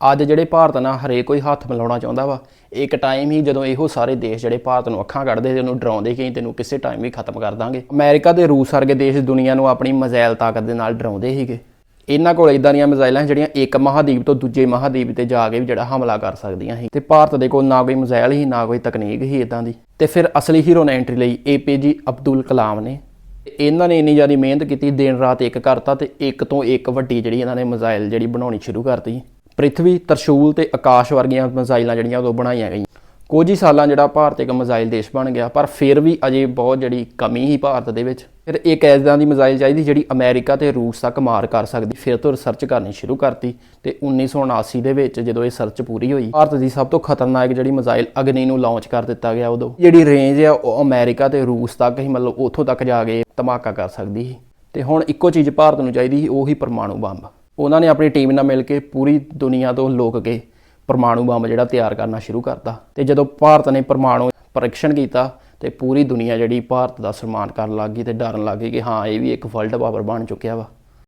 ਅੱਜ ਜਿਹੜੇ ਭਾਰਤ ਨਾਲ ਹਰੇਕ ਕੋਈ ਹੱਥ ਮਿਲਾਉਣਾ ਚਾਹੁੰਦਾ ਵਾ, ਇੱਕ ਟਾਈਮ ਹੀ ਜਦੋਂ ਇਹੋ ਸਾਰੇ ਦੇਸ਼ ਜਿਹੜੇ ਭਾਰਤ ਨੂੰ ਅੱਖਾਂ ਕੱਢਦੇ ਤੇ ਉਹਨੂੰ ਡਰਾਉਂਦੇ ਕਿ ਤੈਨੂੰ ਕਿਸੇ ਟਾਈਮ ਵੀ ਖਤਮ ਕਰ ਦਾਂਗੇ। ਅਮਰੀਕਾ ਤੇ ਰੂਸ ਵਰਗੇ ਦੇਸ਼ ਦੁਨੀਆ ਨੂੰ ਆਪਣੀ ਮਜ਼ਾਇਲ ਤਾਕਤ ਦੇ ਨਾਲ ਡਰਾਉਂਦੇ ਸੀਗੇ। ਇਹਨਾਂ ਕੋਲ ਇਦਾਂ ਦੀਆਂ ਮਿਜ਼ਾਈਲਾਂ ਜਿਹੜੀਆਂ ਇੱਕ ਮਹਾਦੀਪ ਤੋਂ ਦੂਜੇ ਮਹਾਦੀਪ ਤੇ ਜਾ ਕੇ ਵੀ ਜਿਹੜਾ ਹਮਲਾ ਕਰ ਸਕਦੀਆਂ ਸੀ। ਤੇ ਭਾਰਤ ਦੇ ਕੋਲ ਨਾ ਕੋਈ ਮਿਜ਼ਾਈਲ ਹੀ, ਨਾ ਕੋਈ ਤਕਨੀਕ ਹੀ ਇਦਾਂ ਦੀ। ਤੇ ਫਿਰ ਅਸਲੀ ਹੀਰੋ ਨੇ ਐਂਟਰੀ ਲਈ ਏਪੀਜੀ ਅਬਦੁਲ ਕਲਾਮ ਨੇ। ਇਹਨਾਂ ਨੇ ਇੰਨੀ ਜ਼ਿਆਦਾ ਮਿਹਨਤ ਕੀਤੀ, ਦਿਨ ਰਾਤ ਇੱਕ ਕਰਤਾ ਤੇ ਇੱਕ ਤੋਂ ਇੱਕ ਵੱਡੀ ਜਿਹੜੀ ਇਹਨਾਂ ਨੇ ਮਿਜ਼ਾਈਲ ਜਿਹੜੀ ਬਣਾਉਣੀ ਸ਼ੁਰੂ ਕਰਤੀ। ਪ੍ਰਿਥਵੀ ਤਰਸ਼ੂਲ ਤੇ ਆਕਾਸ਼ ਵਰਗੀਆਂ ਮਿਜ਼ਾਈਲਾਂ ਜਿਹੜੀਆਂ ਉਦੋਂ ਬਣਾਈਆਂ ਗਈਆਂ। ਕੁਝ ਹੀ ਸਾਲਾਂ ਜਿਹੜਾ ਭਾਰਤ ਇੱਕ ਮਿਜ਼ਾਈਲ ਦੇਸ਼ ਬਣ ਗਿਆ, ਪਰ ਫਿਰ ਵੀ ਅਜੇ ਬਹੁਤ ਜਿਹੜੀ ਕਮੀ ਸੀ ਭਾਰਤ ਦੇ ਵਿੱਚ। ਫਿਰ ਇੱਕ ਐਦਾਂ ਦੀ ਮਿਜ਼ਾਈਲ ਚਾਹੀਦੀ ਜਿਹੜੀ ਅਮਰੀਕਾ ਤੇ ਰੂਸ ਤੱਕ ਮਾਰ ਕਰ ਸਕਦੀ। ਫਿਰ ਤੋਂ ਰਿਸਰਚ ਕਰਨੀ ਸ਼ੁਰੂ ਕਰਤੀ ਤੇ 1979 ਦੇ ਵਿੱਚ ਜਦੋਂ ਇਹ ਸਰਚ ਪੂਰੀ ਹੋਈ, ਭਾਰਤ ਦੀ ਸਭ ਤੋਂ ਖਤਰਨਾਕ ਜਿਹੜੀ ਮਿਜ਼ਾਈਲ ਅਗਨੀ ਨੂੰ ਲਾਂਚ ਕਰ ਦਿੱਤਾ ਗਿਆ ਉਦੋਂ। ਜਿਹੜੀ ਰੇਂਜ ਆ ਉਹ ਅਮਰੀਕਾ ਤੇ ਰੂਸ ਤੱਕ ਹੀ ਮਤਲਬ ਉੱਥੋਂ ਤੱਕ ਜਾ ਕੇ ਧਮਾਕਾ ਕਰ ਸਕਦੀ ਸੀ। ਤੇ ਹੁਣ ਇੱਕੋ ਚੀਜ਼ ਭਾਰਤ ਨੂੰ ਚਾਹੀਦੀ ਸੀ, ਉਹ ਹੀ ਪਰਮਾਣੂ ਬੰਬ। ਉਹਨਾਂ ਨੇ ਆਪਣੀ ਟੀਮ ਨਾਲ ਮਿਲ ਕੇ ਪੂਰੀ ਦੁਨੀਆ ਤੋਂ ਲੋਕ ਕੇ ਪਰਮਾਣੂ ਬੰਬ ਜਿਹੜਾ ਤਿਆਰ ਕਰਨਾ ਸ਼ੁਰੂ ਕਰਤਾ ਤੇ ਜਦੋਂ ਭਾਰਤ ਨੇ ਪਰਮਾਣੂ ਪਰੀਖਣ ਕੀਤਾ ਤੇ ਪੂਰੀ ਦੁਨੀਆ ਜਿਹੜੀ ਭਾਰਤ ਦਾ ਸਨਮਾਨ ਕਰਨ ਲੱਗ ਗਈ ਤੇ ਡਰਨ ਲੱਗ ਗਈ ਕਿ ਹਾਂ, ਇਹ ਵੀ ਇੱਕ ਵਰਲਡ ਪਾਵਰ ਬਣ ਚੁੱਕਿਆ ਵਾ।